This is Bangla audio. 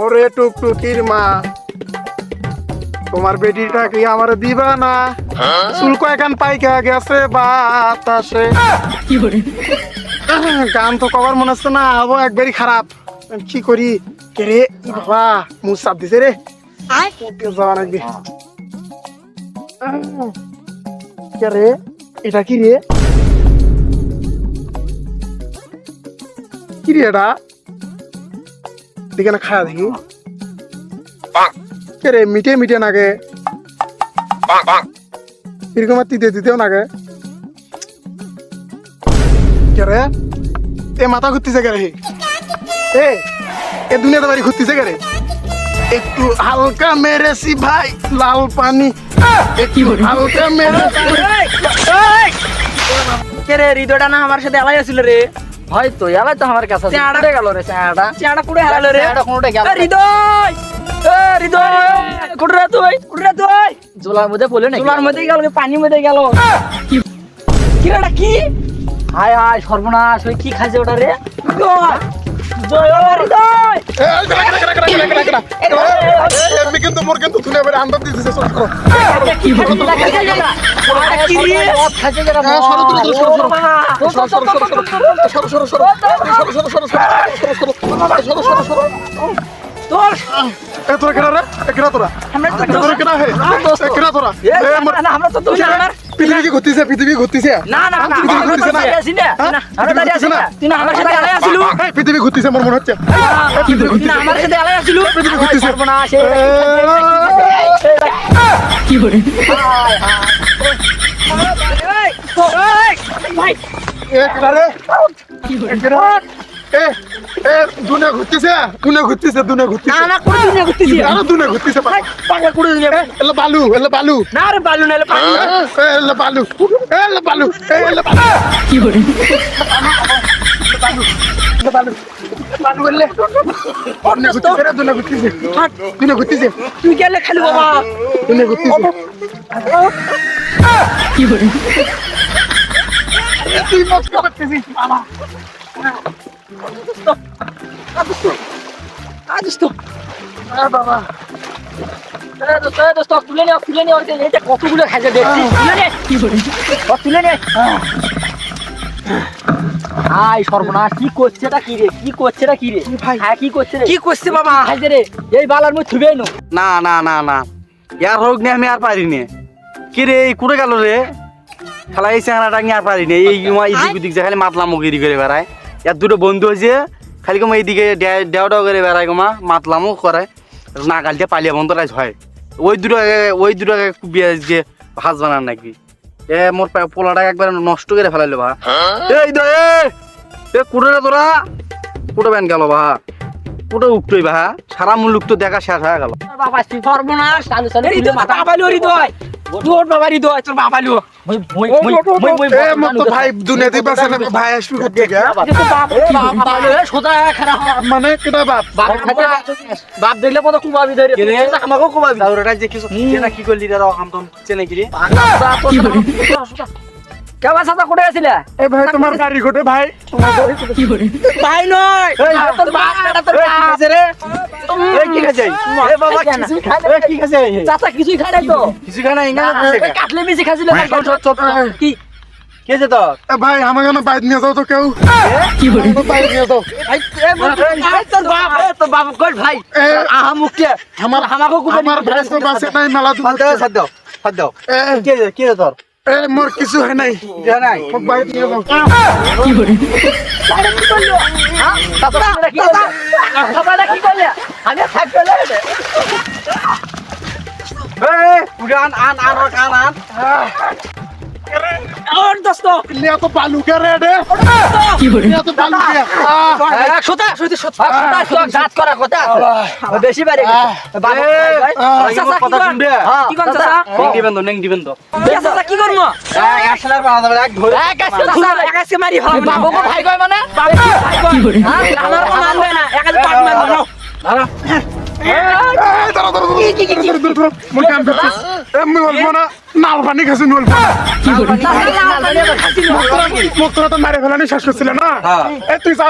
ওরে টুকটুকির মা তোমার বেটিটা কি আমার দিবা না শুল্ক এখান পাইকা গেছে বাতাসে? গান তো কবার মনে হচ্ছে না আবো একবারই খারাপ। কি করি? কে রে? বাবা চাপ দিছে রে। যাওয়া কে রে? এটা কি রে? কি রে এটা? দেখে না খায়া দেখি। কে রে মিটে মিটে নাগে এরকম আর তিতে দিতেও নাগে রে? এ মাথা ঘুরতেছে কে রে? এ এ দুনিয়াতে বাড়ি ঘুরতেছে কে রে? একটু হালকা মেরেছি ভাই লাল পানি। একটু হালকা মেরেছি। কে রে হৃদয়টা না আমার সাথে এলাই আছিল রে? হয়তো এলাই তো আমার কাছে। চেহারা- গেল রে চেহারাটা। চেহারা পুরো হেলালো রে। চেহারাটা কোনটা গেল হৃদয়! এ, হৃদয়! কুটরা তুই কুটরা তুই জোলার মধ্যে পড়লে না মধ্যে গেল পানি মধ্যে গেল। কি কি? হায় হায় সর্বনাশ ওই কি খাইছে ওটা রে? জয় জয় হৃদয়! এবারে আন্দাজ দিতেছে সরো সরো সরো সরো তোর এ তোরা কেনা রে এ কেনা তোরা আমরা তো কেনা হে এ কেনা তোরা এ আমরা তো দুজন পৃথিবী ঘুরতেছে পৃথিবী ঘুরতেছে না না না আমার সাথে আলাই আসিল পৃথিবী ঘুরতেছে আমার মনে হচ্ছে না আমার সাথে আলাই আসিল পৃথিবী ঘুরতেছে কি করে ভাই কি করে এ এ দুনে ঘুরতেছে? দুনে ঘুরতেছে দুনে ঘুরতেছে। না না কোন দুনে দুনে ঘুরতেছে পাগলা। কোন বালু এলা বালু। না রে বালু না এলা পানি বালু। এলা বালু। এলা বালু কি করে দুনে ঘুরতেছে রে দুনে ঘুরতেছে। দুনে ঘুরতেছে। তুই গেলে খালি ঘুরতেছে। কি করে তুই মস্ত করতেছিস বাবা। বাবা কি রে কি করছে এটা কি করছে কি করছে বাবা রে এই নো, না। না না হোক আমি আর পারি নে কি রে কুড়ে গেল রে? খেলা এই চেহারাটা আমি আর পারি নে এই উমা এদিক ওদিক যে খালি মাতলা মুগিরি করে বেড়ায়। ইয়ার দুটো বন্ধু হয়েছে খালি কমা এইদিকে দেও দেও করে বেড়ায় কমা মাতলামও করে। না গালতে পালিয়া বন্ধ রাজ হয়। ওই দুটো ওই দুটো যে ভাজ বানান নাকি? এ মোর পা- পোলাটা একবার নষ্ট করে ফেলাইলো ভা এই দে এ কুড়ে তোরা কুড়ে বেন গেল ভা কুড়ে উঠতই ভা সারা মুলুক তো দেখা শেষ হয়ে গেল। বাবা সর্বনাশ চালু তোর বাবারই দো তোর বাবা লো মই মই মই মই মই এ মত ভাই দুনে বাসা না ভাই আসবি কত গে বাবা সোজা খারাপ মানে কেডা বাপ? বাপ দেখলে পদ কুমাবি ধরে রে আমাকে কুমাবি আর ওটা যে কিছু না কি করলি রে রাও আমদম চেনে গিরে কেবা সাদা কোটে আছিলা? এ ভাই তোমার গাড়ি কোটে ভাই। ভাই এই এ বাবা কিছু কি খাইছে? চাচা খাই নাই তো। কিছু খাই না কাটলে বেশি খাইছিল চল চল চল। কি? কে যে তো এ ভাই আমাকে না বাইক নিয়ে যাও তো কেউ। বাইক নিয়ে যাও। তোর বাপ তোর বাপ কই ভাই? আহা মুখে আমার আমাকেও কুবাবি আমার ভাই তো বাসে নাই মেলা ফাদ দাও ফাদ দাও কে যে কে তোর? এ মোর কিছু হয় নাই। যা নাই? মোক নিয়ে যাও। কি করলে চাচা কি balugan, an, an, or kanan. Ordas to. Ini aku balugan ya deh. Ini aku balugan. Sudah, sudah, sudah. Sudah, sudah. Zat kora kota. Besi bari. Bagus. Sasa কি করন? কি করন সাসা? নেং দিবেন তো, নেং দিবেন তো। কি সাসা কি করন? এক আসলে বাবা এক ধরে। এক আসলে সাসা এক আসলে মারি হবে। বাবু কো ভাই কয় মানে? বাবু ভাই কয়। আমার মানবে না। এক আসলে পাট মারবো না। দাঁড়া। মই কাম কৰিছ নাল পানি খাইছি নল মুখ তো মারে ফেলানি শেষ করছিল না? হ্যাঁ। তুই যা